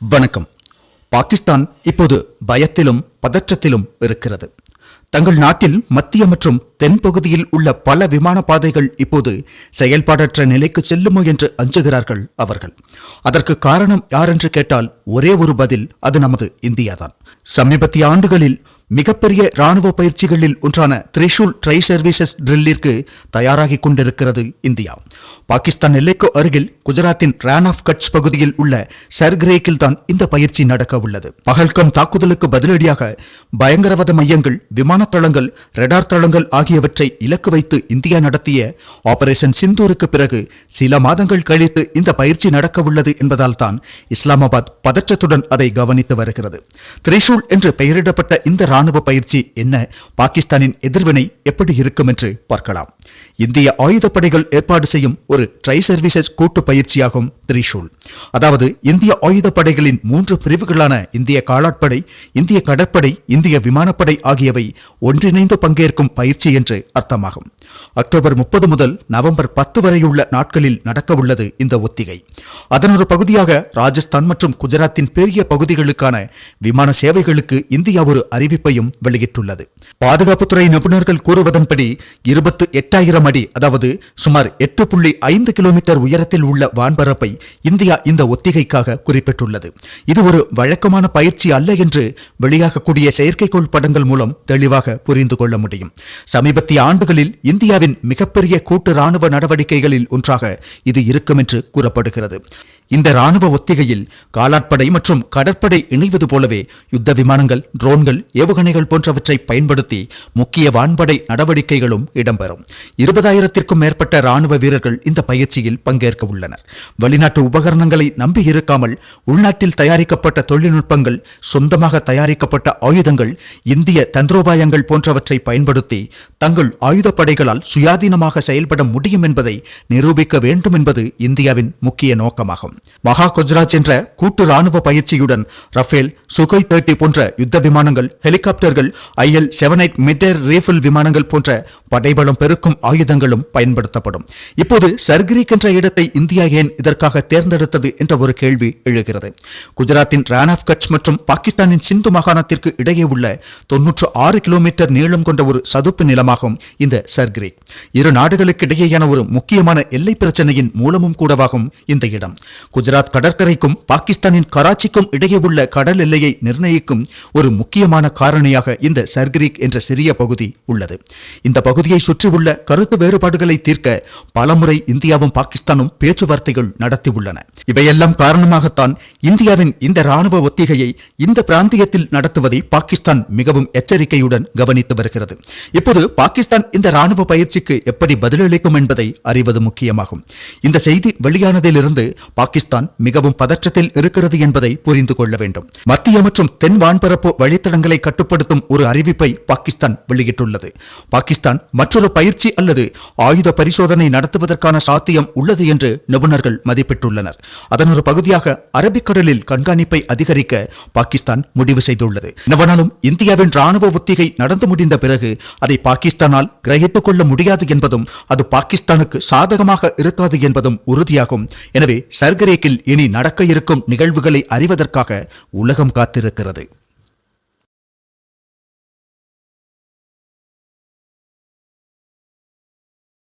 வணக்கம். பாகிஸ்தான் இப்போது பயத்திலும் பதற்றத்திலும் இருக்கிறது. தங்கள் நாட்டில் மத்திய மற்றும் தென்பகுதியில் உள்ள பல விமான பாதைகள் இப்போது செயல்பாடற்ற நிலைக்கு செல்லுமோ என்று அஞ்சுகிறார்கள் அவர்கள். அதற்கு காரணம் யார் என்று கேட்டால் ஒரே ஒரு பதில் அது நமது இந்தியாதான். சமீபத்திய ஆண்டுகளில் மிகப்பெரிய ராணுவ பயிற்சிகளில் ஒன்றான திரிஷூல் ட்ரை சர்வீசஸ் ட்ரில்லிற்கு தயாராகிக் கொண்டிருக்கிறது இந்தியா. பாகிஸ்தான் எல்லைக்கு அருகில் குஜராத்தின் ரான் ஆஃப் கட்ச் பகுதியில் உள்ள சர்கிரேக்கில் தான் இந்த பயிற்சி நடக்க உள்ளது. பகல்கம் தாக்குதலுக்கு பதிலடியாக பயங்கரவாத மையங்கள் விமான தளங்கள் ரெடார் தளங்கள் ஆகியவற்றை இலக்கு வைத்து இந்தியா நடத்திய ஆபரேஷன் சிந்தூருக்கு பிறகு சில மாதங்கள் கழித்து இந்த பயிற்சி நடக்க உள்ளது என்பதால் தான் இஸ்லாமாபாத் பதற்றத்துடன் அதை கவனித்து வருகிறது. திரிஷூல் என்று பெயரிடப்பட்ட இந்த ராணுவ பயிற்சி என்ன? பாகிஸ்தானின் எதிர்வினை எப்படி இருக்கும் என்று பார்க்கலாம். இந்திய ஆயுதப்படைகள் ஏற்பாடு செய்யும் ஒரு ட்ரை சர்வீசஸ் கூட்டு பயிற்சியாகும். திரிஷூல். அதாவது இந்திய ஆயுதப்படைகளின் மூன்று பிரிவுகளான இந்திய காலாட்படை இந்திய கடற்படை இந்திய விமானப்படை ஆகியவை ஒன்றிணைந்து பங்கேற்கும் பயிற்சி என்று அர்த்தமாகும். அக்டோபர் முப்பது முதல் நவம்பர் பத்து வரையுள்ள நாட்களில் நடக்கவுள்ளது இந்த ஒத்திகை. அதனொரு பகுதியாக ராஜஸ்தான் மற்றும் குஜராத்தின் பெரிய பகுதிகளுக்கான விமான சேவைகளுக்கு இந்தியா ஒரு அறிவிப்பையும் வெளியிட்டுள்ளது. பாதுகாப்புத்துறை நிபுணர்கள் கூறுவதன்படி இருபத்து எட்டாயிரம் அடி அதாவது சுமார் எட்டு புள்ளி ஐந்து கிலோமீட்டர் உயரத்தில் உள்ள வான்பரப்பை இந்தியா இந்த ஒத்திகைக்காக குறிப்பிட்டுள்ளது. இது ஒரு வழக்கமான பயிற்சி அல்ல என்று வெளியாகக்கூடிய செயற்கைக்கோள் படங்கள் மூலம் தெளிவாக புரிந்து கொள்ள முடியும். சமீபத்திய ஆண்டுகளில் இந்தியாவின் மிகப்பெரிய கூட்டு ராணுவ நடவடிக்கைகளில் ஒன்றாக இது இருக்கும் என்று கூறப்படுகிறது. இந்த ராணுவ ஒத்திகையில் காலாட்படை மற்றும் கடற்படை இணைவது போலவே யுத்த விமானங்கள் ட்ரோன்கள் ஏவுகணைகள் போன்றவற்றை பயன்படுத்தி முக்கிய வான்படை நடவடிக்கைகளும் இடம்பெறும். இருபதாயிரத்திற்கும் மேற்பட்ட ராணுவ வீரர்கள் இந்த பயிற்சியில் பங்கேற்க உள்ளனர். வெளிநாட்டு உபகரணங்களை நம்பி இருக்காமல் உள்நாட்டில் தயாரிக்கப்பட்ட தொழில்நுட்பங்கள் சொந்தமாக தயாரிக்கப்பட்ட ஆயுதங்கள் இந்திய தந்திரோபாயங்கள் போன்றவற்றை பயன்படுத்தி தங்கள் ஆயுதப்படைகளால் சுயாதீனமாக செயல்பட முடியும் என்பதை நிரூபிக்க வேண்டும் என்பது இந்தியாவின் முக்கிய நோக்கமாகும். மகா குஜராத் என்ற கூட்டு ராணுவ பயிற்சியுடன் ரஃபேல் சுகை தேர்ட்டி போன்ற யுத்த விமானங்கள் ஹெலிகாப்டர்கள் ஐஎல் செவன் எயிட் மிட்டர் ரீஃபில் விமானங்கள் போன்ற படைபலம் பெருக்கும் ஆயுதங்களும் பயன்படுத்தப்படும். இப்போது சர்கிரிக் என்ற இடத்தை இந்தியா ஏன் இதற்காக தேர்ந்தெடுத்தது என்ற ஒரு கேள்வி எழுகிறது. குஜராத்தின் ரான் ஆஃப் கட்ச் மற்றும் பாகிஸ்தானின் சிந்து மாகாணத்திற்கு இடையே உள்ள தொன்னூற்று ஆறு கிலோமீட்டர் நீளம் கொண்ட ஒரு சதுப்பு நிலமாகும் இந்த சர்கிரிக். இரு நாடுகளுக்கு இடையேயான ஒரு முக்கியமான எல்லை பிரச்சனையின் மூலமும் கூடவாகும் இந்த இடம். குஜராத் கடற்கரைக்கும் பாகிஸ்தானின் கராச்சிக்கும் இடையே உள்ள கடல் எல்லையை நிர்ணயிக்கும் ஒரு முக்கியமான காரணியாக இந்த சர்கிரிக் என்ற சிறிய பகுதி உள்ளது. இந்த பகுதியை சுற்றியுள்ள கருத்து வேறுபாடுகளை தீர்க்க பலமுறை இந்தியாவும் பாகிஸ்தானும் பேச்சுவார்த்தைகள் நடத்தியுள்ளன. இவையெல்லாம் காரணமாகத்தான் இந்தியாவின் இந்த ராணுவ ஒத்திகையை இந்த பிராந்தியத்தில் நடத்துவதை பாகிஸ்தான் மிகவும் எச்சரிக்கையுடன் கவனித்து வருகிறது. இப்போது பாகிஸ்தான் இந்த ராணுவ பயிற்சிக்கு எப்படி பதிலளிக்கும் என்பதை அறிவது முக்கியமாகும். இந்த செய்தி வெளியானதிலிருந்து பாகிஸ்தான் பாகிஸ்தான் மிகவும் பதற்றத்தில் இருக்கிறது என்பதை புரிந்து கொள்ள வேண்டும். மத்திய மற்றும் தென் வான்பரப்பு வழித்தடங்களை கட்டுப்படுத்தும் ஒரு அறிவிப்பை பாகிஸ்தான் வெளியிட்டுள்ளது. பாகிஸ்தான் மற்றொரு பயிற்சி அல்லது ஆயுத பரிசோதனை நடத்துவதற்கான சாத்தியம் உள்ளது என்று நிபுணர்கள் மதிப்பிட்டுள்ளனர். அதன் ஒரு பகுதியாக அரபிக்கடலில் கண்காணிப்பை அதிகரிக்க பாகிஸ்தான் முடிவு செய்துள்ளது. என்னவனாலும் இந்தியாவின் ராணுவ ஒத்திகை நடந்து முடிந்த பிறகு அதை பாகிஸ்தானால் கிரகித்துக் கொள்ள முடியாது என்பதும் அது பாகிஸ்தானுக்கு சாதகமாக இருக்காது என்பதும் உறுதியாகும். எனவே சர்கரி சர்கரேக்கில் இனி நடக்க இருக்கும் நிகழ்வுகளை அறிவதற்காக உலகம் காத்திருக்கிறது.